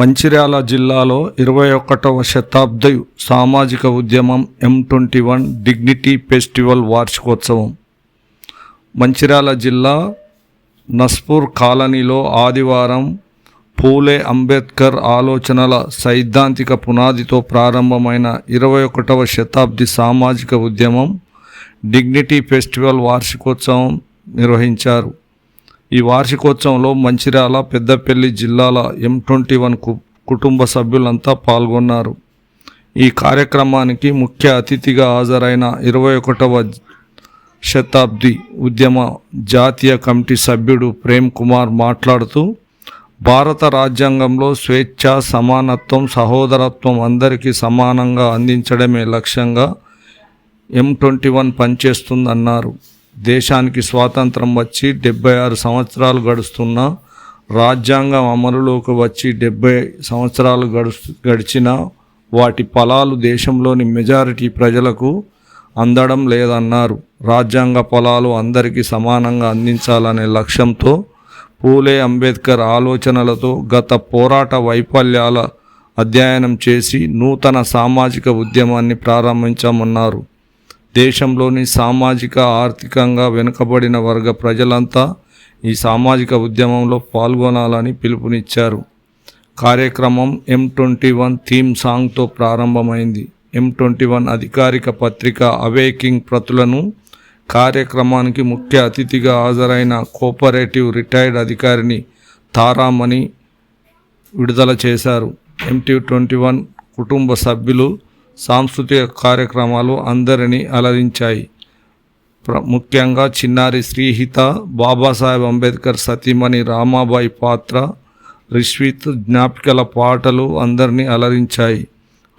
మంచిర్యాల జిల్లాలో ఇరవై ఒకటవ శతాబ్ది సామాజిక ఉద్యమం M twenty one dignity festival వార్షికోత్సవం. మంచిర్యాల జిల్లా నస్పూర్ కాలనీలో ఆదివారం పూలే అంబేద్కర్ ఆలోచనల సైద్ధాంతిక పునాదితో ప్రారంభమైన ఇరవై ఒకటవ శతాబ్ది సామాజిక ఉద్యమం డిగ్నిటీ ఫెస్టివల్ వార్షికోత్సవం నిర్వహించారు. ఈ వార్షికోత్సవంలో మంచిర్యాల పెద్దపల్లి జిల్లాల ఎం ట్వంటీ వన్కు కుటుంబ సభ్యులంతా పాల్గొన్నారు. ఈ కార్యక్రమానికి ముఖ్య అతిథిగా హాజరైన ఇరవై ఒకటవ శతాబ్ది ఉద్యమ జాతీయ కమిటీ సభ్యుడు ప్రేమ్ కుమార్ మాట్లాడుతూ భారత రాజ్యాంగంలో స్వేచ్ఛ సమానత్వం సహోదరత్వం అందరికీ సమానంగా అందించడమే లక్ష్యంగా ఎం ట్వంటీ వన్ పనిచేస్తుందన్నారు. దేశానికి స్వాతంత్రం వచ్చి డెబ్బై ఆరు సంవత్సరాలు గడుస్తున్నా రాజ్యాంగం అమలులోకి వచ్చి డెబ్బై సంవత్సరాలు గడు గడిచినా వాటి ఫలాలు దేశంలోని మెజారిటీ ప్రజలకు అందడం లేదన్నారు. రాజ్యాంగ ఫలాలు అందరికీ సమానంగా అందించాలనే లక్ష్యంతో పూలే అంబేద్కర్ ఆలోచనలతో గత పోరాట వైఫల్యాల అధ్యయనం చేసి నూతన సామాజిక ఉద్యమాన్ని ప్రారంభించామన్నారు. దేశంలోని సామాజిక ఆర్థికంగా వెనుకబడిన వర్గ ప్రజలంతా ఈ సామాజిక ఉద్యమంలో పాల్గొనాలని పిలుపునిచ్చారు. కార్యక్రమం ఎం ట్వంటీ వన్ థీమ్ సాంగ్తో ప్రారంభమైంది. ఎం ట్వంటీ వన్ అధికారిక పత్రిక అవేకింగ్ ప్రతులను కార్యక్రమానికి ముఖ్య అతిథిగా హాజరైన కోఆపరేటివ్ రిటైర్డ్ అధికారిని తారామణి విడుదల చేశారు. ఎంటీ ట్వంటీ వన్ కుటుంబ సభ్యులు సాంస్కృతిక కార్యక్రమాలు అందరినీ అలరించాయి. ప్ర ముఖ్యంగా చిన్నారి శ్రీహిత బాబాసాహెబ్ అంబేద్కర్ సతీమణి రామాబాయి పాత్ర రిష్విత్ జ్ఞాపికల పాటలు అందరినీ అలరించాయి.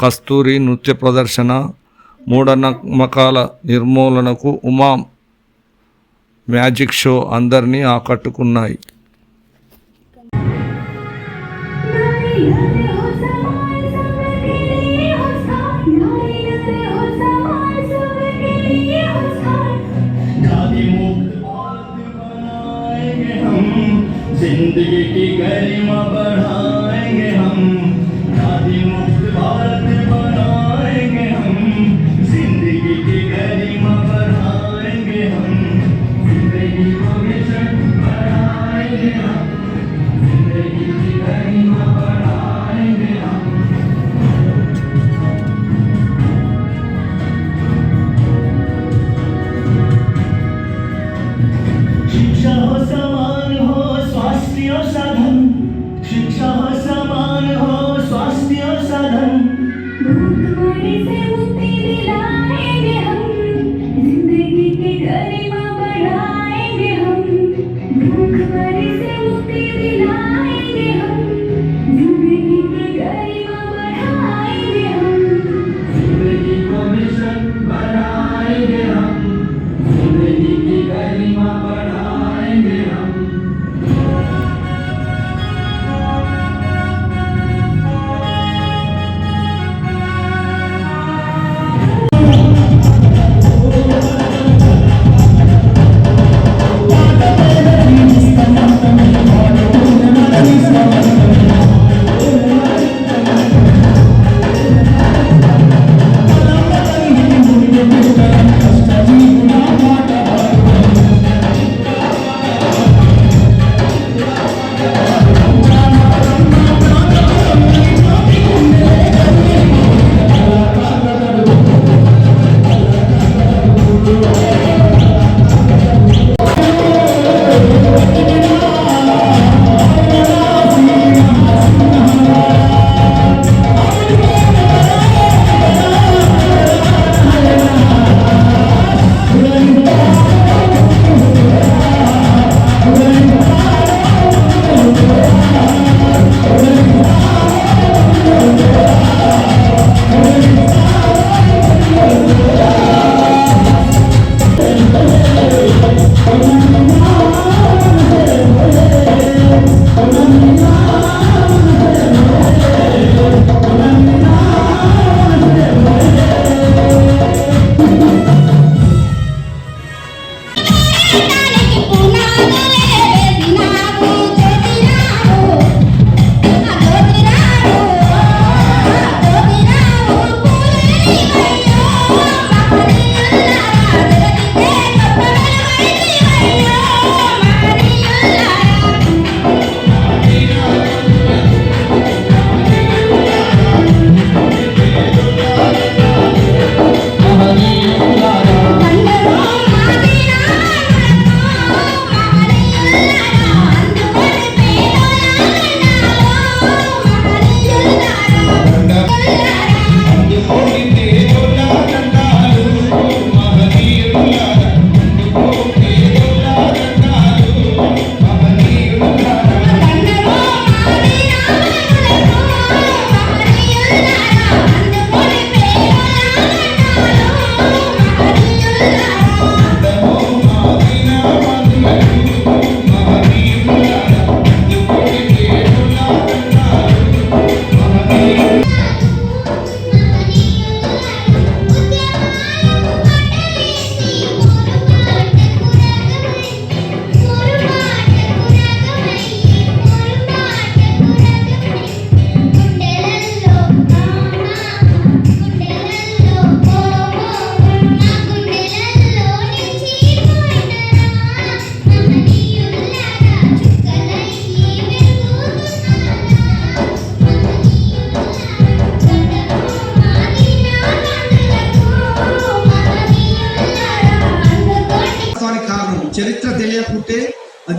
కస్తూరి నృత్య ప్రదర్శన మూఢనమ్మకాల నిర్మూలనకు ఉమా మ్యాజిక్ షో అందరినీ ఆకట్టుకున్నాయి.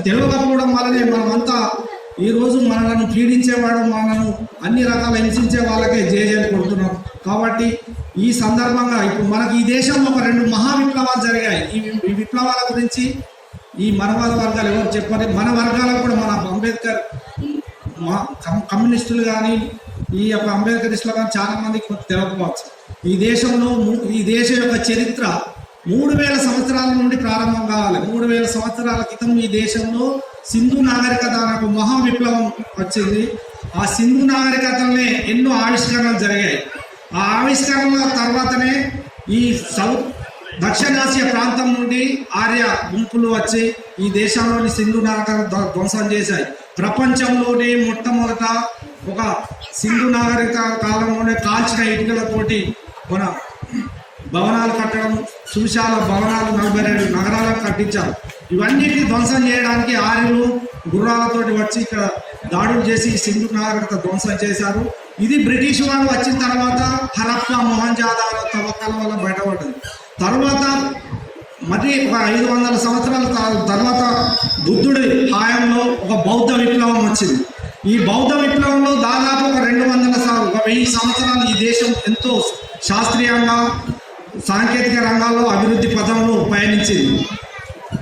తెలియకపోవడం వల్లనే మనమంతా ఈరోజు మనలను పీడించేవాడు మనను అన్ని రకాల హింసించే వాళ్ళకే జేజేలు కొడుతున్నాం. కాబట్టి ఈ సందర్భంగా ఇప్పుడు మనకి ఈ దేశంలో ఒక రెండు మహా విప్లవాలు జరిగాయి. ఈ ఈ విప్లవాల గురించి ఈ మనవాద వర్గాలు ఎవరు చెప్పాలి మన వర్గాలకు కూడా మన అంబేద్కర్ మా కమ్- కమ్యూనిస్టులు కానీ ఈ యొక్క అంబేద్కరిస్టులు కానీ చాలామందికి తెలియకపోవచ్చు ఈ దేశంలో ఈ దేశం యొక్క చరిత్ర మూడు వేల సంవత్సరాల నుండి ప్రారంభం కావాలి. మూడు వేల సంవత్సరాల క్రితం ఈ దేశంలో సింధు నాగరికత నాకు మహా విప్లవం వచ్చింది. ఆ సింధు నాగరికతలనే ఎన్నో ఆవిష్కరణలు జరిగాయి. ఆ ఆవిష్కరణల తర్వాతనే ఈ సౌత్ దక్షిణాసియా ప్రాంతం నుండి ఆర్య గుంపులు వచ్చి ఈ దేశంలోని సింధు నాగరికత ధ్వంసం చేశాయి. ప్రపంచంలోనే మొట్టమొదట ఒక సింధు నాగరికత కాలంలోనే కాల్చిన ఇటుకలతోటి మన భవనాలు కట్టడం సువిశాల భవనాలు నలభై రెండు నగరాలను కట్టించారు. ఇవన్నిటిని ధ్వంసం చేయడానికి ఆర్యులు గుర్రాలతోటి వచ్చి ఇక్కడ దాడులు చేసి సింధు నాగరికత ధ్వంసం చేశారు. ఇది బ్రిటిష్ వాళ్ళు వచ్చిన తర్వాత హరప్ప మొహంజాదారో తవ్వకాల వల్ల బయటపడ్డది. తర్వాత మరి ఒక ఐదు వందల సంవత్సరాల తర్వాత బుద్ధుడి హాయంలో ఒక బౌద్ధ విప్లవం వచ్చింది. ఈ బౌద్ధ విప్లవంలో దాదాపు ఒక రెండు వందల సం- ఒక వెయ్యి సంవత్సరాలు ఈ దేశం ఎంతో శాస్త్రీయంగా సాంకేతిక రంగాల్లో అభివృద్ధి పథంలో పయనించింది.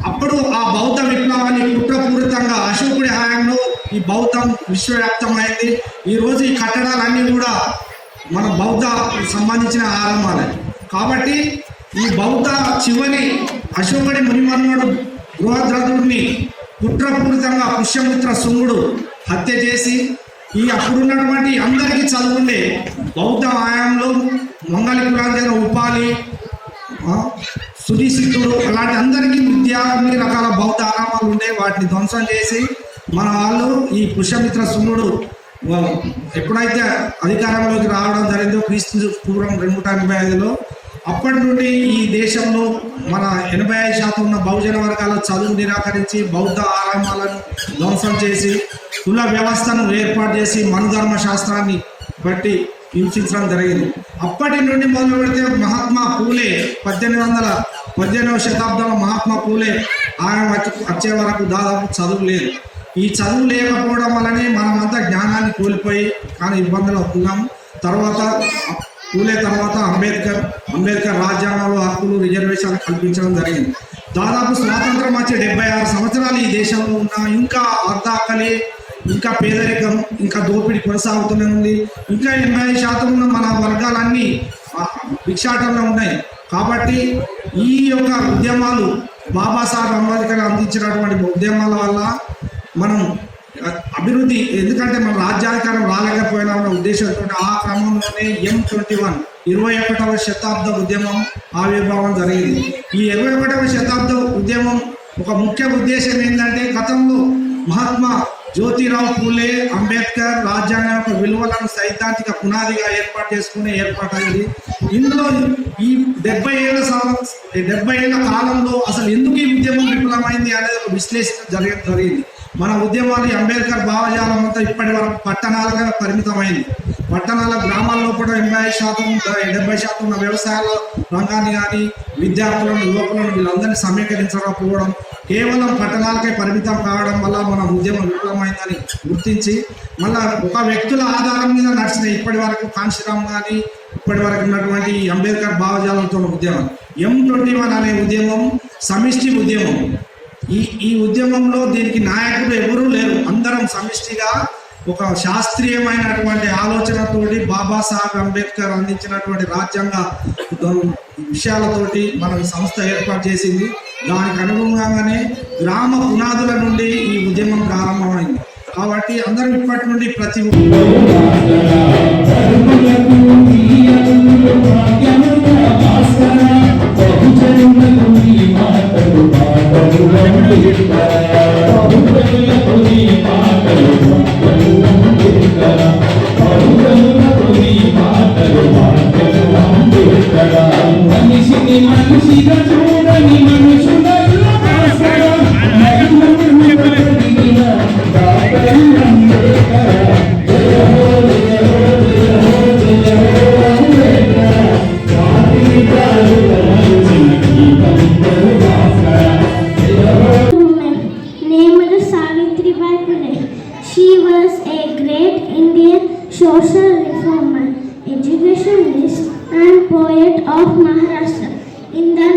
అప్పుడు ఆ బౌద్ధ విప్లవాన్ని కుట్రపూరితంగా అశోకుడి హయాంలో ఈ బౌద్ధం విశ్వవ్యాప్తమైంది. ఈ రోజు ఈ కట్టడాలన్నీ కూడా మన బౌద్ధ సంబంధించిన ఆరంభాలే. కాబట్టి ఈ బౌద్ధ చివరి అశోకుడి మునిమన్నుడు గృహద్రథుడిని కుట్రపూరితంగా పుష్యమిత్ర శుంగుడు హత్య చేసి ఈ అప్పుడున్నటువంటి అందరికీ చదువుండే బౌద్ధ ఆయాంలో మంగళ కులాంజన ఉపాలి ఆ, అలాంటి అందరికీ విద్య అన్ని రకాల బౌద్ధ ఆరామాలు ఉండే వాటిని ధ్వంసం చేసి మన వాళ్ళు ఈ పుష్యమిత్ర సుమ్ముడు ఎప్పుడైతే అధికారంలోకి రావడం జరిగిందో క్రీస్తు పూర్వం రెండు నూట ఎనభై ఐదులో అప్పటి నుండి ఈ దేశంలో మన ఎనభై ఐదు శాతం ఉన్న బహుజన వర్గాల చదువు నిరాకరించి బౌద్ధ ఆరామాలను ధ్వంసం చేసి కుల వ్యవస్థను ఏర్పాటు చేసి మనుధర్మ శాస్త్రాన్ని బట్టి హింసించడం జరిగింది. అప్పటి నుండి మొదలు పెడితే మహాత్మా పూలే పద్దెనిమిది వందల పద్దెనిమిదవ శతాబ్దంలో మహాత్మా పూలే ఆయన వచ్చే వరకు దాదాపు చదువు లేదు. ఈ చదువు లేకపోవడం వల్లనే మనమంతా జ్ఞానాన్ని కోల్పోయి కానీ ఇబ్బందులు అవుతున్నాము తర్వాత పూలే తర్వాత అంబేద్కర్ అంబేద్కర్ రాజ్యాంగంలో హక్కులు రిజర్వేషన్లు కల్పించడం జరిగింది. దాదాపు స్వాతంత్రం వచ్చే డెబ్బై ఆరు సంవత్సరాలు ఈ దేశంలో ఉన్న ఇంకా అర్ధాకలి ఇంకా పేదరికం ఇంకా దోపిడీ కొనసాగుతూనే ఉంది. ఇంకా ఎనభై ఐదు శాతం ఉన్న మన వర్గాలన్నీ భిక్షాటంలో ఉన్నాయి. కాబట్టి ఈ యొక్క ఉద్యమాలు బాబాసాహెబ్ అంబేద్కర్ అందించినటువంటి ఉద్యమాల వల్ల మనం అభివృద్ధి ఎందుకంటే మన రాజ్యాధికారం రాలేకపోయినా ఉన్న ఉద్దేశంతో ఆ క్రమంలోనే ఎం ట్వంటీ వన్ ఇరవై ఒకటవ శతాబ్ద ఉద్యమం ఆవిర్భావం జరిగింది. ఈ ఇరవై ఒకటవ శతాబ్ద ఉద్యమం ఒక ముఖ్య ఉద్దేశం ఏంటంటే గతంలో మహాత్మా జ్యోతిరావు పూలే అంబేద్కర్ రాజ్యాంగం యొక్క విలువలను సైద్ధాంతిక పునాదిగా ఏర్పాటు చేసుకునే ఏర్పాటైంది ఇందులో ఈ డెబ్బై ఏళ్ళ సం- డెబ్బై ఏళ్ళ కాలంలో అసలు ఎందుకు ఈ ఉద్యమం విఫలమైంది అనేది ఒక విశ్లేషణ జరిగ జరిగింది. మన ఉద్యమాలు అంబేద్కర్ భావజాలం అంతా ఇప్పటి వరకు పట్టణాలుగా పరిమితమైంది. పట్టణాల గ్రామాల్లో కూడా ఎనభై శాతం డెబ్బై శాతం ఉన్న వ్యవసాయాల రంగాన్ని కానీ విద్యార్థులను యువకులను వీళ్ళందరినీ సమీకరించకపోవడం కేవలం పట్టణాలకే పరిమితం కావడం వల్ల మన ఉద్యమం విఫలమైందని గుర్తించి మళ్ళా ఒక వ్యక్తుల ఆధారం మీద నడిచిన ఇప్పటి వరకు కాంశీరామ్ కానీ ఇప్పటి వరకు ఉన్నటువంటి ఈ అంబేద్కర్ భావజాలంతో ఉన్న ఉద్యమం. ఎం ట్వంటీ వన్ అనే ఉద్యమం సమిష్టి ఉద్యమం. ఈ ఈ ఉద్యమంలో దీనికి నాయకులు ఎవరూ లేరు. అందరం సమిష్టిగా ఒక శాస్త్రీయమైనటువంటి ఆలోచనతోటి బాబాసాహెబ్ అంబేద్కర్ అందించినటువంటి రాజ్యాంగ విషయాలతోటి మన సంస్థ ఏర్పాటు చేసింది. దానికి అనుగుణంగానే గ్రామ పునాదుల నుండి ఈ ఉద్యమం ప్రారంభమైంది. కాబట్టి అందరం ఇప్పటి నుండి ప్రతి మనిషిని social reformer, educationist and poet of Maharashtra. In the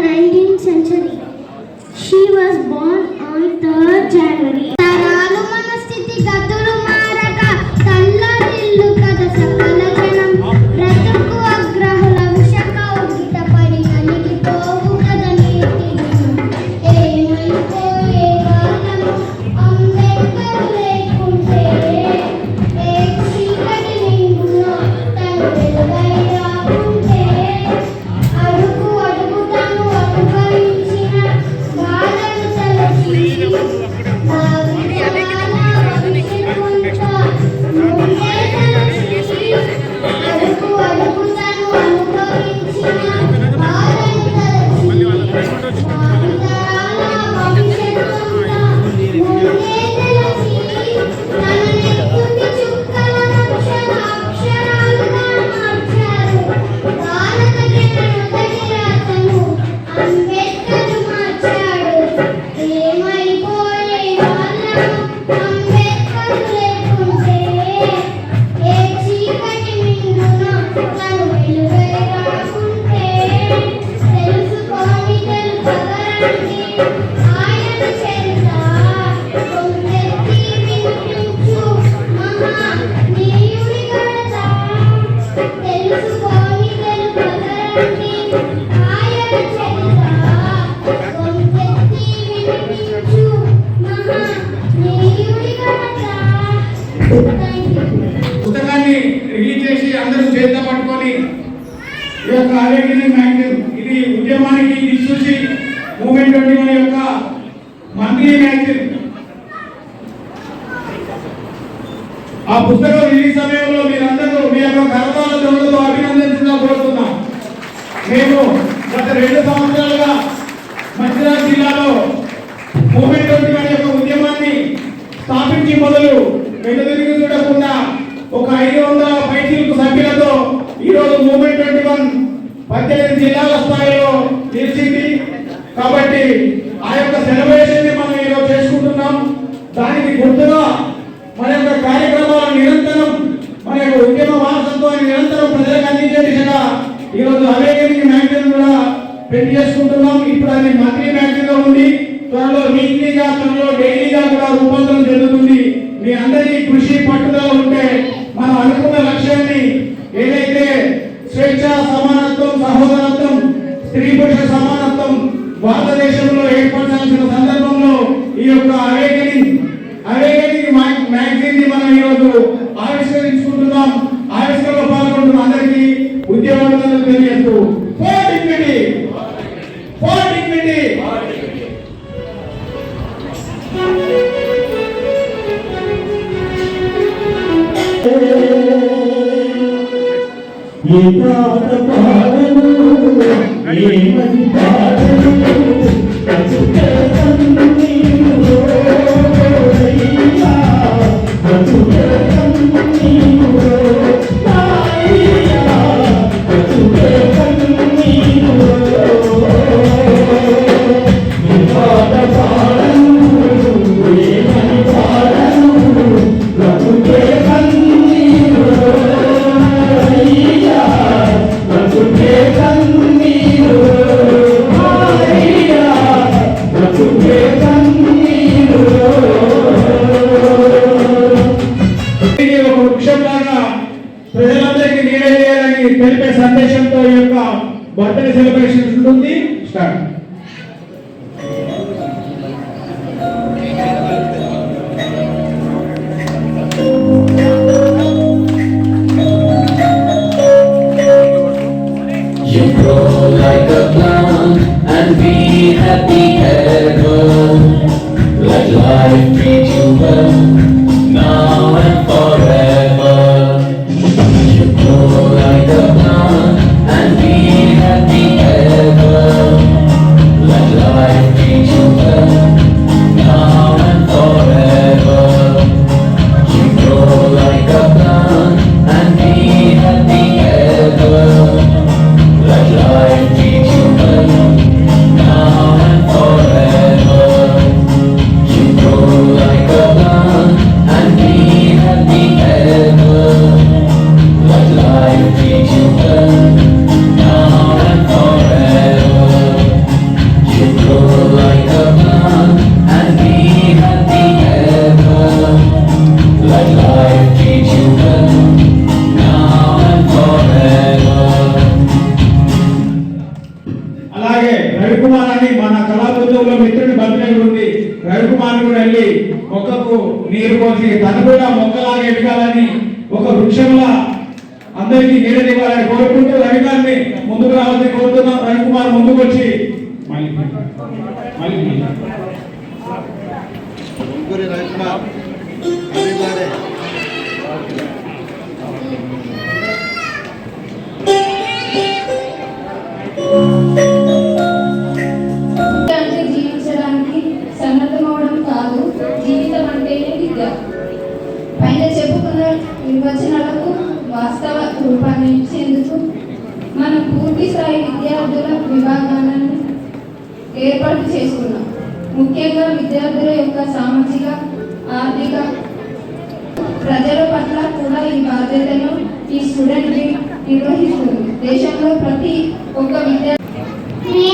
ఆ పుస్తకం రిలీజ్ సమయంలో మీరందరూ మీ యొక్క కరతాల ధ్వనులతో అభినందించిన కోరుతున్నా. మేము గత రెండు సంవత్సరాలుగా మంచిర్యాల జిల్లాలో మూమెంట్ ట్వంటీ వన్ యొక్క ఉద్యమాన్ని స్థాపించి మొదలు వెనుదిరిగి చూడకుండా ఒక ఐదు వందల పైసీలకు సభ్యులతో ఈరోజు మూమెంట్ ట్వంటీ వన్ పద్దెనిమిది జిల్లాల స్థాయిలో నిలిచింది. కాబట్టి ఆ యొక్క సెలబ్రేషన్ మనం ఈరోజు చేసుకుంటున్నాం. దానికి గుర్తుగా ಸರ್ಕಾರನೇ ಮಾತ್ರ Thank you. వెళ్ళి మొక్కకు నీరు పోసి తను కూడా మొక్కలాగా ఎదగాలని ఒక వృక్షంలా అందరికీ నీడనివ్వాలని కోరుకుంటూ రవికాన్ని ముందుకు రావాలని కోరుతున్నాం. రవికుమార్ ముందుకు వచ్చి మళ్ళీ మళ్ళీ. కాదు. జీవితం అంటే విద్య పైన చెప్పుకున్న నిర్వచనాలకు వాస్తవ రూపాన్నిచ్చేందుకు మన పూర్తి స్థాయి విద్యార్థుల విభాగాలను ఏర్పాటు చేసుకున్నాం. ముఖ్యంగా విద్యార్థుల యొక్క సామాజిక ఆర్థిక ప్రజల పట్ల కూడా ఈ బాధ్యతను ఈ స్టూడెంట్ నిర్వహిస్తుంది. దేశంలో ప్రతి ఒక్క విద్యార్థి